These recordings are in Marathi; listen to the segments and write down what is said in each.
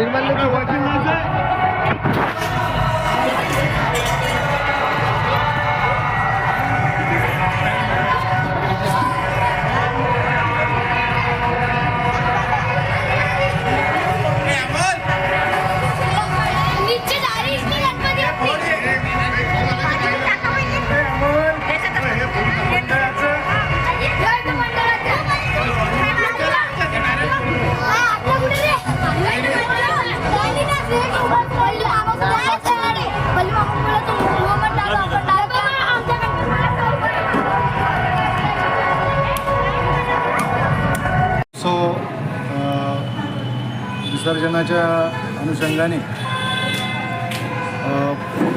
নির্মাণ विसर्जनाच्या अनुषंगाने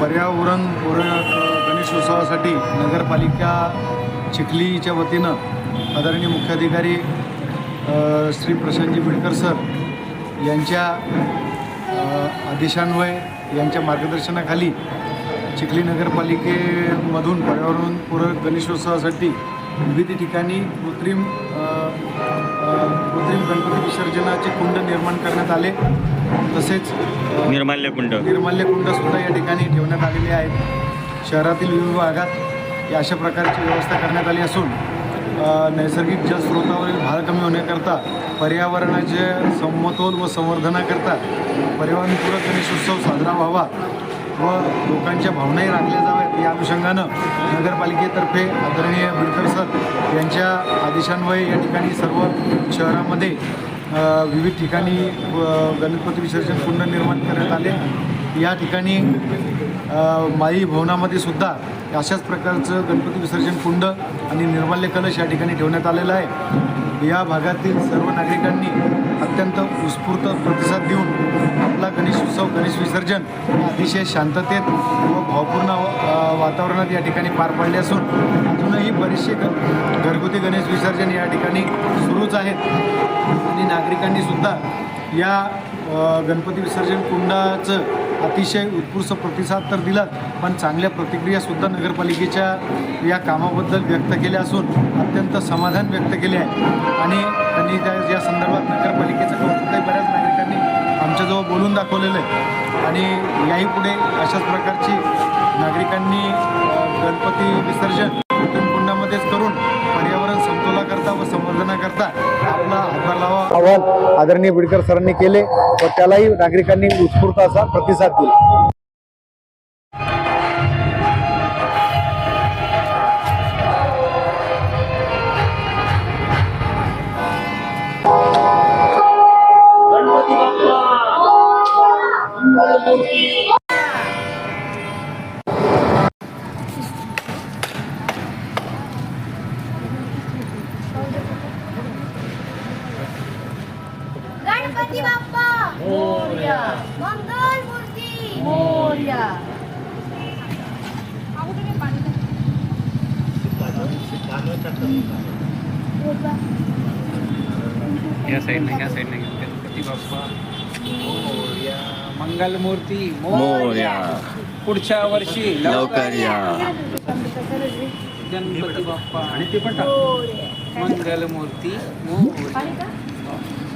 पर्यावरण पर्यावरण पूरक गणेशोत्सवासाठी नगरपालिका चिखलीच्या वतीनं आदरणीय मुख्याधिकारी श्री प्रशांतजी बिडकर सर यांच्या आदेशान्वय यांच्या मार्गदर्शनाखाली चिखली नगरपालिकेमधून पर्यावरणपूरक गणेशोत्सवासाठी विविध ठिकाणी कृत्रिम कृत्रिम गणपती विसर्जनाचे कुंड निर्माण करण्यात आले. तसेच निर्माल्य कुंड. निर्माल्य कुंडसुद्धा या ठिकाणी ठेवण्यात आलेले आहेत. शहरातील विविध भागात या अशा प्रकारची व्यवस्था करण्यात आली असून नैसर्गिक जलस्रोतावरील भार कमी होण्याकरता पर्यावरणाचे समतोल व संवर्धनाकरता पर्यावरणपूरक गणेशोत्सव साजरा व्हावा. व लोकांच्या भावनाही राखल्या जाव्यात. या अनुषंगानं नगरपालिकेतर्फे आदरणीय बिडकर सर यांच्या आदेशान्वये या ठिकाणी सर्व शहरामध्ये विविध ठिकाणी गणपती विसर्जन कुंड निर्माण करण्यात आले. या ठिकाणी माई भवनामध्ये सुद्धा अशाच प्रकारचं गणपती विसर्जन कुंड आणि निर्माल्य कलश या ठिकाणी ठेवण्यात आलेलं आहे. या भागातील सर्व नागरिकांनी अत्यंत उत्स्फूर्त प्रतिसाद देऊन आपला गणेश उत्सव गणेश विसर्जन अतिशय शांततेत व भावपूर्ण वातावरणात या ठिकाणी पार पडले असून अजूनही बरेचसे घरगुती गणेश विसर्जन या ठिकाणी सुरूच आहेत. आणि नागरिकांनी सुद्धा या गणपती विसर्जन कुंडाचं अतिशय उत्कृष्ट प्रतिसाद तर दिलात पण चांगल्या प्रतिक्रियासुद्धा नगरपालिकेच्या या कामाबद्दल व्यक्त केल्या असून अत्यंत समाधान व्यक्त केले आहे. आणि त्यांनी त्या या संदर्भात नगरपालिकेचं कौतुकही बऱ्याच नागरिकांनी आमच्याजवळ बोलून दाखवलेलं आहे. आणि याही पुढे अशाच प्रकारची नागरिकांनी गणपती विसर्जन कृत्रिम करून पर्यावरण समतोलाकरता व संवर्धनाकरता आपला हातभार लावा. आवाहन आदरणीय बिडकर सरांनी केले व त्यालाही नागरिकांनी उत्स्फूर्त असा प्रतिसाद दिला. गणपती बाप्पा मोर्या. मंगल मूर्ती. मोर्या. या साईडने या साईडने गणपती बाप्पा मोरया. मंगलमूर्ती मोरया. पुढच्या वर्षी लवकर या. गणपती बाप्पा आणि ते पण टाक. मंगलमूर्ती मोरया.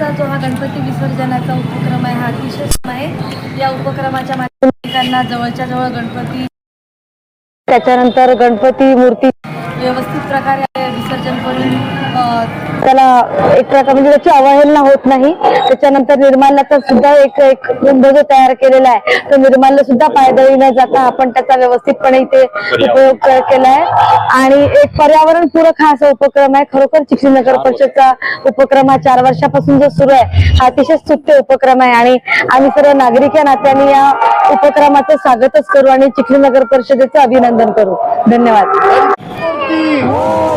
आजचा जो हा गणपती विसर्जनाचा उपक्रम आहे हा अतिशय आहे. या उपक्रमाच्या माध्यमांना जवळच्या जवळ गणपती त्याच्यानंतर गणपती मूर्ती व्यवस्थित प्रकारे विसर्जन करून त्याला एक प्रकार म्हणजे त्याची अवहेलना होत नाही. त्याच्यानंतर निर्माल्याचा सुद्धा एक एक कुंभ जो तयार केलेला आहे. तो निर्माल्य सुद्धा पायदळी न जाता आपण त्याचा व्यवस्थितपणे इथे उपयोग केला आहे. आणि एक पर्यावरण पूरक हा असा उपक्रम आहे. खरोखर चिखली नगर परिषदचा उपक्रम हा चार वर्षापासून जो सुरू आहे हा अतिशय स्तुत्य उपक्रम आहे. आणि आम्ही सर्व नागरिक या नात्याने या उपक्रमाचं स्वागतच करू आणि चिखली नगर परिषदेचं अभिनंदन करू. धन्यवाद. मूर्ती